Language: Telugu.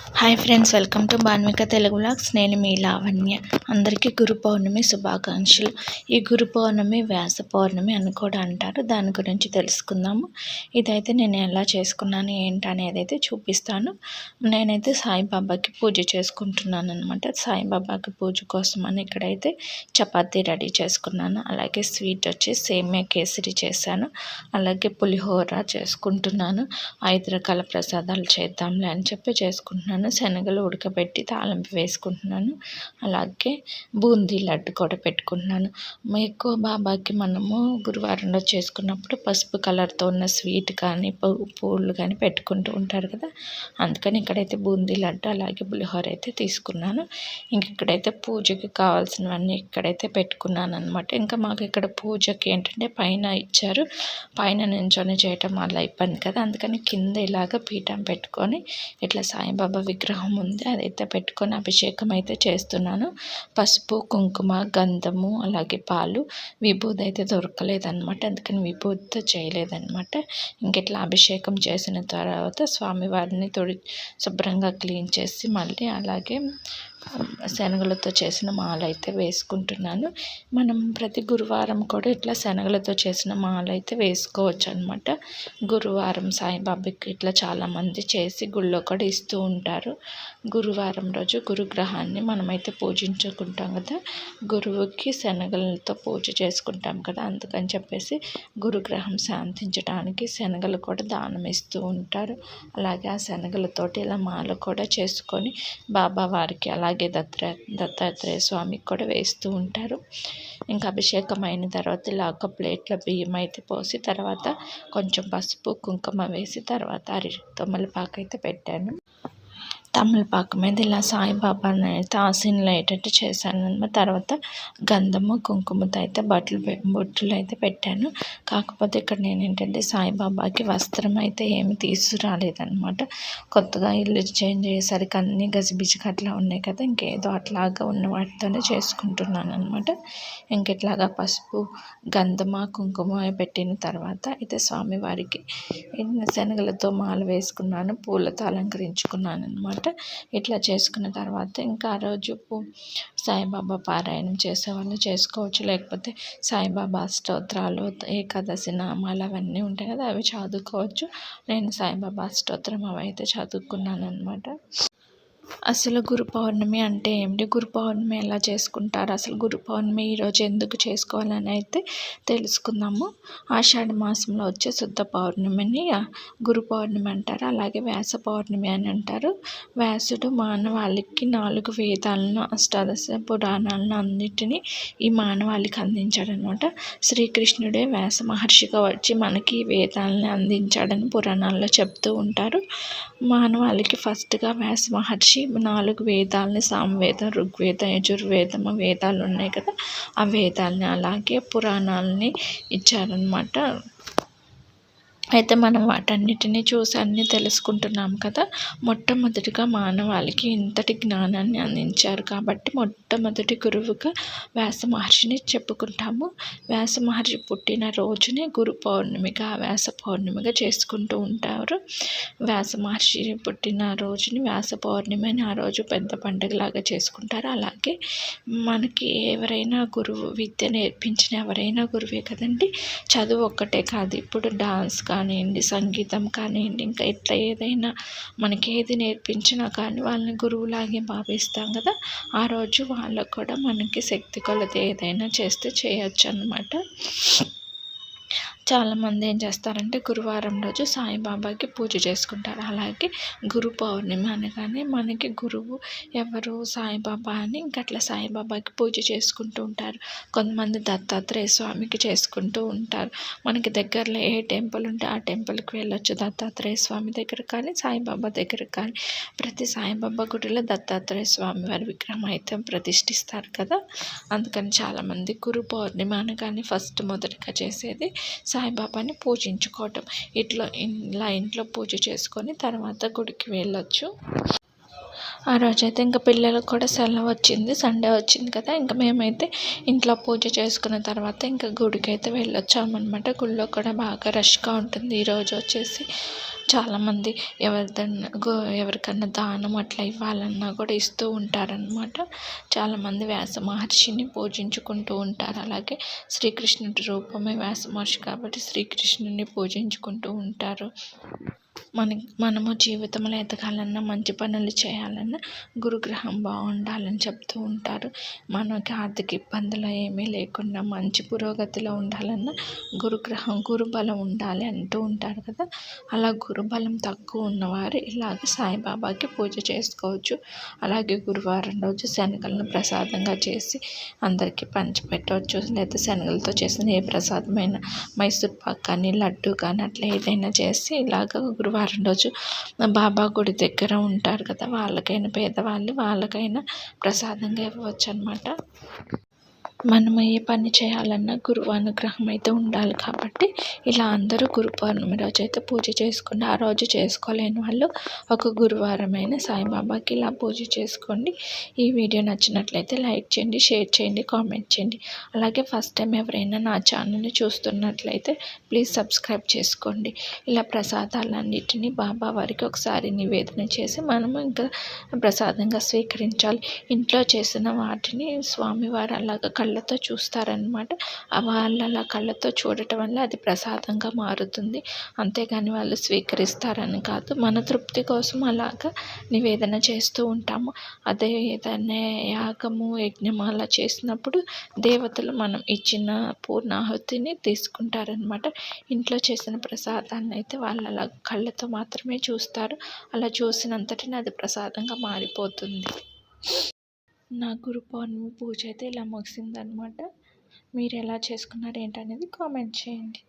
Hi friends welcome to Banvika Telugu blogs నేను మీ లావణ్య. అందరికీ గురు పౌర్ణమి శుభాకాంక్షలు. ఈ గురు పౌర్ణమి వ్యాస పౌర్ణమి అని కూడా అంటారు. దాని గురించి తెలుసుకుందాము. ఇదైతే నేను ఎలా చేసుకున్నాను ఏంటి అనేది అయితే చూపిస్తాను. నేనైతే సాయిబాబాకి పూజ చేసుకుంటున్నాను అనమాట సాయిబాబాకి పూజ కోసం అని ఇక్కడైతే చపాతీ రెడీ చేసుకున్నాను. అలాగే స్వీట్ వచ్చి సేమియా కేసరి చేశాను. అలాగే పులిహోర చేసుకుంటున్నాను. ఐదు రకాల ప్రసాదాలు చేద్దాంలే అని చెప్పి చేసుకుంటున్నాను. శనగలు ఉడకబెట్టి తాలింపు వేసుకుంటున్నాను. అలాగే బూందీ లడ్డు కూడా పెట్టుకుంటున్నాను. ఎక్కువ బాబాకి మనము గురువారంలో చేసుకున్నప్పుడు పసుపు కలర్తో ఉన్న స్వీట్ కానీ పూలు కానీ పెట్టుకుంటూ ఉంటారు కదా. అందుకని ఇక్కడైతే బూందీ లడ్డు అలాగే పులిహోర అయితే తీసుకున్నాను. ఇంక ఇక్కడైతే పూజకి కావాల్సినవన్నీ ఇక్కడైతే పెట్టుకున్నాను అనమాట ఇంకా మాకు ఇక్కడ పూజకి ఏంటంటే పైన ఇచ్చారు. పైన నుంచొని చేయటం వల్ల ఇబ్బంది కదా. అందుకని కింద ఇలాగ పీఠం పెట్టుకొని ఇట్లా సాయిబాబా విగ్రహం ఉంది. అదైతే పెట్టుకొని అభిషేకం అయితే చేస్తున్నాను. పసుపు కుంకుమ గంధము అలాగే పాలు. విభూది అయితే దొరకలేదన్నమాట. అందుకని విభూతితో చేయలేదన్నమాట. ఇంకెట్లా అభిషేకం చేసిన తర్వాత స్వామివారిని తొడి శుభ్రంగా క్లీన్ చేసి మళ్ళీ అలాగే శనగలతో చేసిన మాల అయితే వేసుకుంటున్నాను. మనం ప్రతి గురువారం కూడా ఇట్లా శనగలతో చేసిన మాల అయితే వేసుకోవచ్చు అనమాట గురువారం సాయిబాబాకి ఇట్లా చాలామంది చేసి గుళ్ళో కూడా ఇస్తూ ఉంటారు. గురువారం రోజు గురుగ్రహాన్ని మనమైతే పూజించుకుంటాం కదా. గురువుకి శనగలతో పూజ చేసుకుంటాం కదా. అందుకని చెప్పేసి గురుగ్రహం శాంతించడానికి శనగలు కూడా దానం ఇస్తూ ఉంటారు. అలాగే ఆ శనగలతోటి ఇలా మాల కూడా చేసుకొని బాబా వారికి అలా అలాగే దత్త దత్తాత్రేయ స్వామికి కూడా వేస్తూ ఉంటారు. ఇంకా అభిషేకం అయిన తర్వాత ఇలా ఒక ప్లేట్లో బియ్యం అయితే పోసి తర్వాత కొంచెం పసుపు కుంకుమ వేసి తర్వాత అరి తొమ్మలపాకు అయితే పెట్టాను. తమలపాకు మీద ఇలా సాయిబాబాని అయితే ఆసీనులు అయ్యేటట్టు చేశాను అనమాట తర్వాత గంధము కుంకుమతో అయితే బట్టలు బొట్టులు అయితే పెట్టాను. కాకపోతే ఇక్కడ నేను ఏంటంటే సాయిబాబాకి వస్త్రం అయితే ఏమి తీసుకురాలేదనమాట కొత్తగా ఇల్లు చేంజ్ అయ్యేసరికి అన్ని గజిబిజిగా అట్లా ఉన్నాయి కదా ఇంకేదో అట్లాగా ఉన్న వాటితోనే చేసుకుంటున్నాను అనమాట ఇంకెట్లాగా పసుపు గంధమ కుంకుమ పెట్టిన తర్వాత అయితే స్వామివారికి శనగలతో మాల వేసుకున్నాను పూలతో అలంకరించుకున్నాను అనమాట అనమాట. ఇట్లా చేసుకున్న తర్వాత ఇంకా ఆ రోజు సాయిబాబా పారాయణం చేసేవాళ్ళు చేసుకోవచ్చు. లేకపోతే సాయిబాబా స్తోత్రాలు ఏకాదశి నామాలు అవన్నీ ఉంటాయి కదా అవి చదువుకోవచ్చు. నేను సాయిబాబా స్తోత్రం అవి అయితే చదువుకున్నాను అనమాట అసలు గురు పౌర్ణమి అంటే ఏమిటి? గురు పౌర్ణమి ఎలా చేసుకుంటారు? అసలు గురు పౌర్ణమి ఈరోజు ఎందుకు చేసుకోవాలని అయితే తెలుసుకుందాము. ఆషాఢ మాసంలో వచ్చే శుద్ధ పౌర్ణమిని గురు పౌర్ణమి అంటారు. అలాగే వ్యాస పౌర్ణమి అని అంటారు. వ్యాసుడు మానవాళికి నాలుగు వేదాలను అష్టాదశ పురాణాలను అన్నిటినీ ఈ మానవాళికి అందించాడు అనమాట శ్రీకృష్ణుడే వ్యాస మహర్షిగా వచ్చి మనకి వేదాలని అందించాడని పురాణాల్లో చెప్తూ ఉంటారు. మానవాళికి ఫస్ట్గా వ్యాస మహర్షి నాలుగు వేదాలని సామవేద ఋగ్వేద యజుర్వేదం వేదాలు ఉన్నాయి కదా ఆ వేదాలని అలాగే పురాణాలని ఇచ్చారనమాట అయితే మనం వాటన్నిటిని చూసి అన్నీ తెలుసుకుంటున్నాం కదా. మొట్టమొదటిగా మానవాళికి ఇంతటి జ్ఞానాన్ని అందించారు కాబట్టి మొట్టమొదటి గురువుగా వ్యాస మహర్షిని చెప్పుకుంటాము. వ్యాస మహర్షి పుట్టిన రోజునే గురు పౌర్ణమిగా వ్యాస పౌర్ణమిగా చేసుకుంటూ ఉంటారు. వ్యాస మహర్షి పుట్టిన రోజుని వ్యాస పౌర్ణమి అని ఆ రోజు పెద్ద పండుగలాగా చేసుకుంటారు. అలాగే మనకి ఎవరైనా గురువు విద్య నేర్పించిన ఎవరైనా గురువే కదండి. చదువు ఒక్కటే కాదు ఇప్పుడు డాన్స్ కానీ కానివ్వండి సంగీతం కానివ్వండి ఇంకా ఇట్లా ఏదైనా మనకి ఏది నేర్పించినా కానీ వాళ్ళని గురువులాగే భావిస్తాం కదా. ఆ రోజు వాళ్ళకు కూడా మనకి శక్తి కొలత ఏదైనా చేస్తే చేయొచ్చు అనమాట చాలామంది ఏం చేస్తారంటే గురువారం రోజు సాయిబాబాకి పూజ చేసుకుంటారు. అలాగే గురు పౌర్ణమి అనగానే మనకి గురువు ఎవరు? సాయిబాబా అని ఇంకట్లా సాయిబాబాకి పూజ చేసుకుంటూ ఉంటారు. కొంతమంది దత్తాత్రేయ స్వామికి చేసుకుంటూ ఉంటారు. మనకి దగ్గరలో ఏ టెంపుల్ ఉంటే ఆ టెంపుల్కి వెళ్ళొచ్చు దత్తాత్రేయ స్వామి దగ్గర కానీ సాయిబాబా దగ్గర కానీ. ప్రతి సాయిబాబా గుడిలో దత్తాత్రేయ స్వామి వారి విగ్రహం అయితే ప్రతిష్ఠిస్తారు కదా. అందుకని చాలామంది గురు పౌర్ణమి అనగానే ఫస్ట్ మొదటిగా చేసేది సాయిబాబాని పూజించుకోవటం. ఇట్లా ఇలా ఇంట్లో పూజ చేసుకొని తర్వాత గుడికి వెళ్ళొచ్చు. ఆ రోజైతే ఇంకా పిల్లలకు కూడా సెలవు వచ్చింది సండే వచ్చింది కదా ఇంకా మేమైతే ఇంట్లో పూజ చేసుకున్న తర్వాత ఇంకా గుడికి అయితే వెళ్ళొచ్చామన్నమాట. గుడిలో కూడా బాగా రష్గా ఉంటుంది ఈరోజు వచ్చేసి. చాలామంది ఎవరిదన్నా గో ఎవరికన్నా దానం అట్లా ఇవ్వాలన్నా కూడా ఇస్తూ ఉంటారనమాట చాలామంది వ్యాస మహర్షిని పూజించుకుంటూ ఉంటారు. అలాగే శ్రీకృష్ణుడి రూపమే వ్యాస మహర్షి కాబట్టి శ్రీకృష్ణుని పూజించుకుంటూ ఉంటారు. మన మనము జీవితంలో ఎదగాలన్నా మంచి పనులు చేయాలన్నా గురుగ్రహం బాగుండాలని చెప్తూ ఉంటారు. మనకి ఆర్థిక ఇబ్బందులు ఏమీ లేకుండా మంచి పురోగతిలో ఉండాలన్నా గురుగ్రహం గురుబలం ఉండాలి అంటూ ఉంటారు కదా. అలా గురుబలం తక్కువ ఉన్నవారు ఇలాగ సాయిబాబాకి పూజ చేసుకోవచ్చు. అలాగే గురువారం రోజు శనగలను ప్రసాదంగా చేసి అందరికీ పంచిపెట్టవచ్చు. లేదా శనగలతో చేసిన ఏ ప్రసాదమైన మైసూర్ పాక్ కానీ లడ్డు కానీ అట్లా ఏదైనా చేసి ఇలాగ గురువారం రోజు బాబా గుడి దగ్గర ఉంటారు కదా వాళ్ళకైనా పేదవాళ్ళు వాళ్ళకైనా ప్రసాదంగా ఇవ్వచ్చు అనమాట మనం ఏ పని చేయాలన్నా గురువు అనుగ్రహం అయితే ఉండాలి కాబట్టి ఇలా అందరూ గురు పౌర్ణమి రోజు అయితే పూజ చేసుకుని ఆ రోజు చేసుకోలేని వాళ్ళు ఒక గురువారమైన సాయిబాబాకి ఇలా పూజ చేసుకోండి. ఈ వీడియో నచ్చినట్లయితే లైక్ చేయండి షేర్ చేయండి కామెంట్ చేయండి. అలాగే ఫస్ట్ టైం ఎవరైనా నా ఛానల్ని చూస్తున్నట్లయితే ప్లీజ్ సబ్స్క్రైబ్ చేసుకోండి. ఇలా ప్రసాదాలన్నిటినీ బాబా వారికి ఒకసారి నివేదన చేసి మనము ఇంకా ప్రసాదంగా స్వీకరించాలి. ఇంట్లో చేసిన వాటిని స్వామివారు అలాగ కళ్ళతో చూస్తారనమాట వాళ్ళ కళ్ళతో చూడటం వల్ల అది ప్రసాదంగా మారుతుంది. అంతేగాని వాళ్ళు స్వీకరిస్తారని కాదు మన తృప్తి కోసం అలాగా నివేదన చేస్తూ ఉంటాము. అదే ఏదైనా యాగము యజ్ఞము అలా చేసినప్పుడు దేవతలు మనం ఇచ్చిన పూర్ణాహుతిని తీసుకుంటారనమాట ఇంట్లో చేసిన ప్రసాదాన్ని అయితే వాళ్ళు అలా కళ్ళతో మాత్రమే చూస్తారు. అలా చూసినంతటిని అది ప్రసాదంగా మారిపోతుంది. నా గురు పౌర్ణమి పూజ అయితే ఇలా ముగిసిందనమాట. మీరు ఎలా చేసుకున్నారు ఏంటనేది కామెంట్ చేయండి.